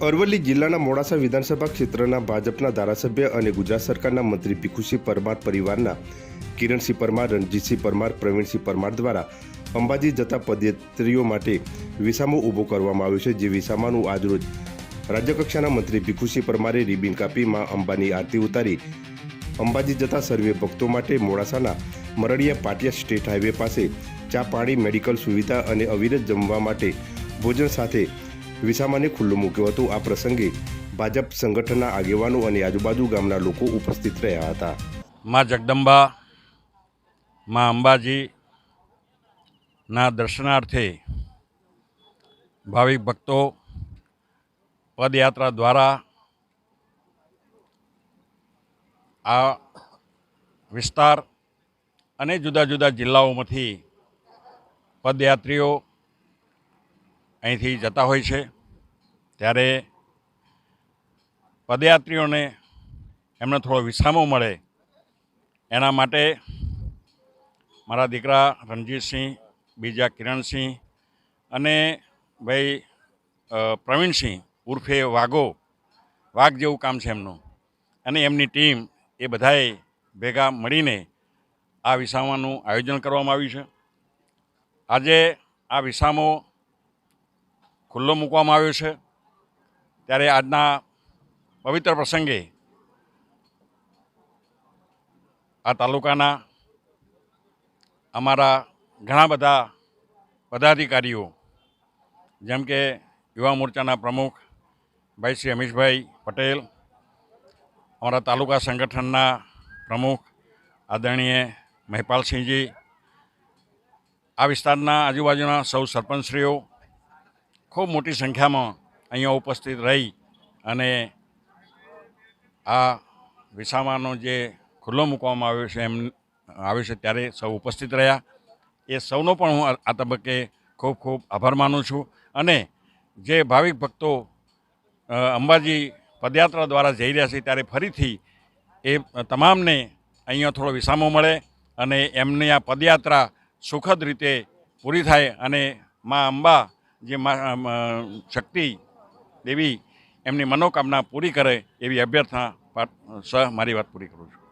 અરવલ્લી જિલ્લાના મોડાસા વિધાનસભા ક્ષેત્રના ભાજપના ધારાસભ્ય અને ગુજરાત સરકારના મંત્રી ભીખુસિંહ પરમાર પરિવારના કિરણસિંહ પરમાર, રણજીતસિંહ પરમાર, પ્રવીણસિંહ પરમાર દ્વારા અંબાજી જતા પદયાત્રીઓ માટે વિસામો ઊભો કરવામાં આવ્યો છે, જે વિસામાનું આજરોજ રાજ્યકક્ષાના મંત્રી ભીખુસિંહ પરમારે રિબિન કાપી, માં અંબાની આરતી ઉતારી અંબાજી જતા સર્વે ભક્તો માટે મોડાસાના મરડિયા પાટિયા સ્ટેટ હાઈવે પાસે ચા પાણી, મેડિકલ સુવિધા અને અવિરત જમવા માટે ભોજન સાથે વિસામાને ખુલ્લું મૂક્યું હતું. આ પ્રસંગે ભાજપ સંગઠનના આગેવાનો અને આજુબાજુ ગામના લોકો ઉપસ્થિત રહ્યા હતા. માં જગદંબા, માં અંબાજીના દર્શનાર્થે ભાવિક ભક્તો પદયાત્રા દ્વારા આ વિસ્તાર અને જુદા જુદા જિલ્લાઓમાંથી પદયાત્રીઓ અહીંથી જતા હોય છે. ત્યારે પદયાત્રીઓને એમને થોડો વિસામો મળે. એના માટે મારા દીકરા રણજીતસિંહ, બીજા કિરણસિંહ અને ભાઈ પ્રવીણસિંહ ઉર્ફે વાઘો, વાઘ જેવું કામ છે એમનું. અને એમની ટીમ એ બધાએ ભેગા મળીને આ વિસામાનું આયોજન કરવામાં આવ્યું છે. આજે આ વિસામો ખુલ્લો મૂકવામાં આવ્યો છે. ત્યારે આજના પવિત્ર પ્રસંગે આ તાલુકાના અમારા ઘણા બધા પદાધિકારીઓ, જેમ કે યુવા મોરચાના પ્રમુખ ભાઈ શ્રી અમીશભાઈ પટેલ, અમારા તાલુકા સંગઠનના પ્રમુખ આદરણીય મહેપાલસિંહજી, આ વિસ્તારના આજુબાજુના સૌ સરપંચશ્રીઓ ખૂબ મોટી સંખ્યામાં અહીંયા ઉપસ્થિત રહી અને આ વિસામાનો જે ખુલ્લો મૂકવામાં આવ્યો છે એમ આવ્યો છે ત્યારે સૌ ઉપસ્થિત રહ્યા. એ સૌનો પણ હું આ- તબક્કે ખૂબ ખૂબ આભાર માનું છું અને જે ભાવિક ભક્તો અંબાજી પદયાત્રા દ્વારા જઈ રહ્યા છે ત્યારે ફરીથી એ તમામને અહીંયા થોડો વિસામો મળે અને એમની આ પદયાત્રા સુખદ રીતે પૂરી થાય અને મા અંબા જે શક્તિ દેવી એમની મનોકામના પૂરી કરે એવી અભ્યર્થના સહ મારી વાત પૂરી કરું છું.